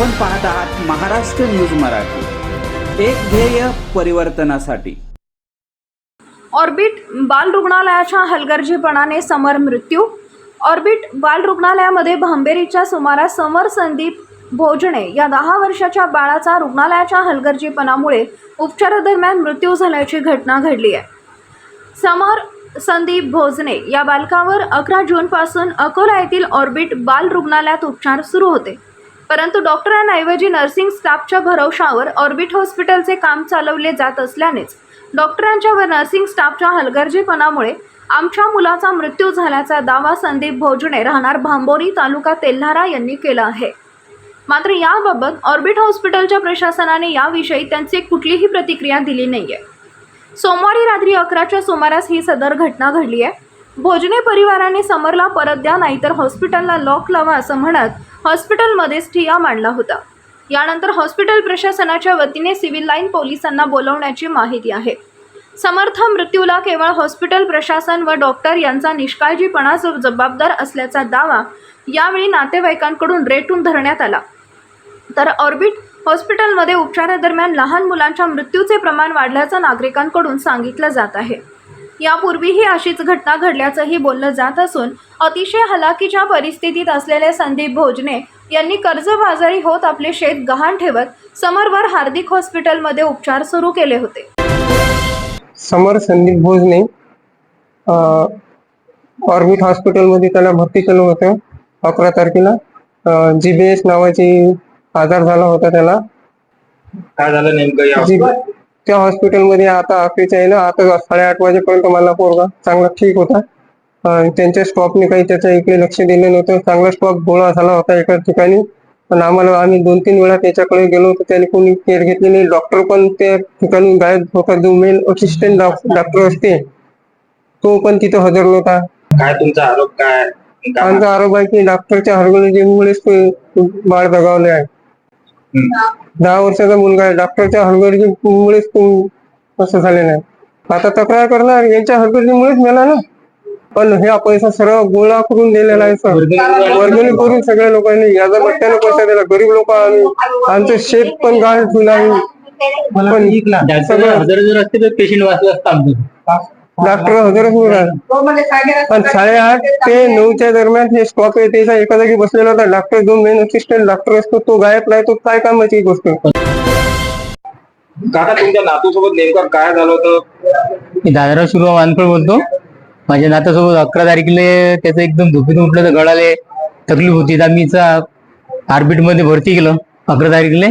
आपण पाहत आहात महाराष्ट्र न्यूज मराठी. एक ध्येय परिवर्तनासाठी. ऑर्बिट बाल रुग्णालयाच्या हलगर्जीपणाने समर मृत्यू. ऑर्बिट बाल रुग्णालयामध्ये भांबेरीच्या सुमारास समर संदीप भोजणे या दहा वर्षाच्या बाळाचा रुग्णालयाच्या हलगर्जीपणामुळे उपचारादरम्यान मृत्यू झाल्याची घटना घडली आहे. समर संदीप भोजने या बालकावर अकरा जूनपासून अकोला येथील ऑर्बिट बाल रुग्णालयात उपचार सुरू होते. परंतु डॉक्टरांऐवजी नर्सिंग स्टाफच्या भरवशावर ऑर्बिट हॉस्पिटलचे काम चालवले जात असल्यानेच डॉक्टरांच्या व नर्सिंग स्टाफच्या हलगर्जीपणामुळे आमच्या मुलाचा मृत्यू झाल्याचा दावा संदीप भोजने राहणार भांबोरी तालुका तेल्हारा यांनी केला आहे. मात्र याबाबत ऑर्बिट हॉस्पिटलच्या प्रशासनाने याविषयी त्यांची कुठलीही प्रतिक्रिया दिली नाही आहे सोमवारी रात्री अकराच्या सुमारास ही सदर घटना घडली आहे. भोजने परिवाराने समरला परत द्या नाहीतर हॉस्पिटलला लॉक लावा असं म्हणत हॉस्पिटलमध्येच ठिया मांडला होता. यानंतर हॉस्पिटल प्रशासनाच्या वतीने सिव्हिल लाईन पोलिसांना बोलवण्याची माहिती आहे. समर्थ मृत्यूला केवळ हॉस्पिटल प्रशासन व डॉक्टर यांचा निष्काळजीपणा जबाबदार असल्याचा दावा यावेळी नातेवाईकांकडून रेटून धरण्यात आला. तर ऑर्बिट हॉस्पिटलमध्ये उपचारादरम्यान लहान मुलांच्या मृत्यूचे प्रमाण वाढल्याचं नागरिकांकडून सांगितलं जात आहे. यापूर्वीही अशीच घटना घडल्याचंही बोललं जात असून अतिशय हलाखीच्या परिस्थितीत असलेले संदीप भोजने यांनी कर्जबाजारी होत आपले शेत गहाण ठेवत समरवर हार्दिक हॉस्पिटलमध्ये उपचार सुरू केले होते. समर संदीप भोजने ऑर्बिट हॉस्पिटलमध्ये त्याला भरती केलं होतं अकरा तारखेला. जी बी एस नावाची आजार झाला होता त्याला. काय झालं नेमकं त्या हॉस्पिटलमध्ये आता अखेरच्या आहे ना आता साडेआठ वाजेपर्यंत मला पोरगा चांगला ठीक होता. त्यांच्या स्टॉपने काही त्याच्या इकडे लक्ष दिलं नव्हतं. चांगला स्टॉप गोळा झाला होता एका ठिकाणी. पण आम्हाला आम्ही दोन तीन वेळा त्याच्याकडे गेलो होतो. त्याने कोणी केअर घेतली नाही. डॉक्टर पण त्या ठिकाणी गायब होता. जो मेन असिस्टंट डॉक्टर असते तो पण तिथं हजर नव्हता. काय तुमचा आरोप काय? आमचा आरोप आहे की डॉक्टरच्या हरगळीमुळेच ते बाळ दगावले आहे. दहा वर्षाचा मुलगा आहे. डॉक्टरच्या हलगर्जीमुळेच तो असं झालेलं आहे. आता तक्रार करणार. यांच्या हलगर्जीमुळेच मिळाला ना. पण ह्या पैसा सर्व गोळा करून दिलेला आहे सर. वर्गणी करून सगळ्या लोकांनी याचा बट्ट्याने पैसा दिला गरीब लोक आम्ही आमचं शेत पण गाळ ठेवलं आहे पण सगळं पेशंट वाचलं असतं डॉक्टर हजरच होणार पण साडेआठ ते नऊच्या दरम्यान हे स्टॉप आहे त्याचा एका जागी बसलेला होता. डॉक्टर जो मेन असिस्टंट डॉक्टर असतो तो गायब नाही तो काय कामाची गोष्ट? काका तुमच्या नातूसोबत नेमकं काय झालं होतं? मी दादराव शिवराम वानखळ बोलतो. माझ्या नात्यासोबत अकरा तारखेला त्याचं एकदम झोपेतून उठलं तर गळाले. तकलीफ होती. तर आम्ही ऑर्बिटमध्ये भरती केलं अकरा तारखेला.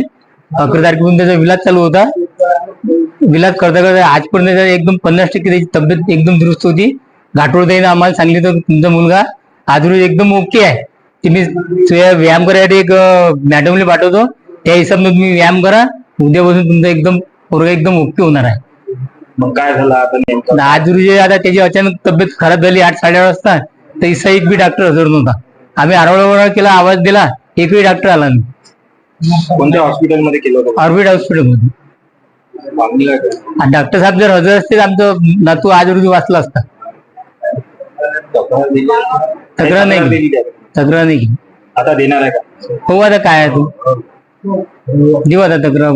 अकरा तारखेपासून त्याचा विलाज चालू होता. विलाज करता करता आजपर्यंत एकदम पन्नास टक्के त्याची तब्येत एकदम दुरुस्त होती. घाटोळताईनं आम्हाला सांगितलं तुमचा मुलगा आज रोज एकदम ओके आहे. तुम्ही व्यायाम करायसाठी एक मॅडमला पाठवतो. त्या हिशोबाने तुम्ही व्यायाम करा. उद्यापासून तुमचं एकदम पोरगा एकदम ओके होणार आहे. मग काय झालं आता नेमकं? आज रोजी आता त्याची अचानक तब्येत खराब झाली आठ साडेआठ वाजता तर इसा एक बी डॉक्टर हजर नव्हता. आम्ही आरवडा केला आवाज दिला एकही डॉक्टर आला नाही. कोणत्या हॉस्पिटलमध्ये केलं होतं? ऑर्बिट हॉस्पिटलमध्ये मागणी काय केली? आणि डॉक्टर साहेब जर हजर असते तर आमचं नातू आज रोजी वाचला असता. तक्रार नाही. तक्रार नाही आता देणार आहे का? हो आता काय आहे तू? देऊ आता तक्रार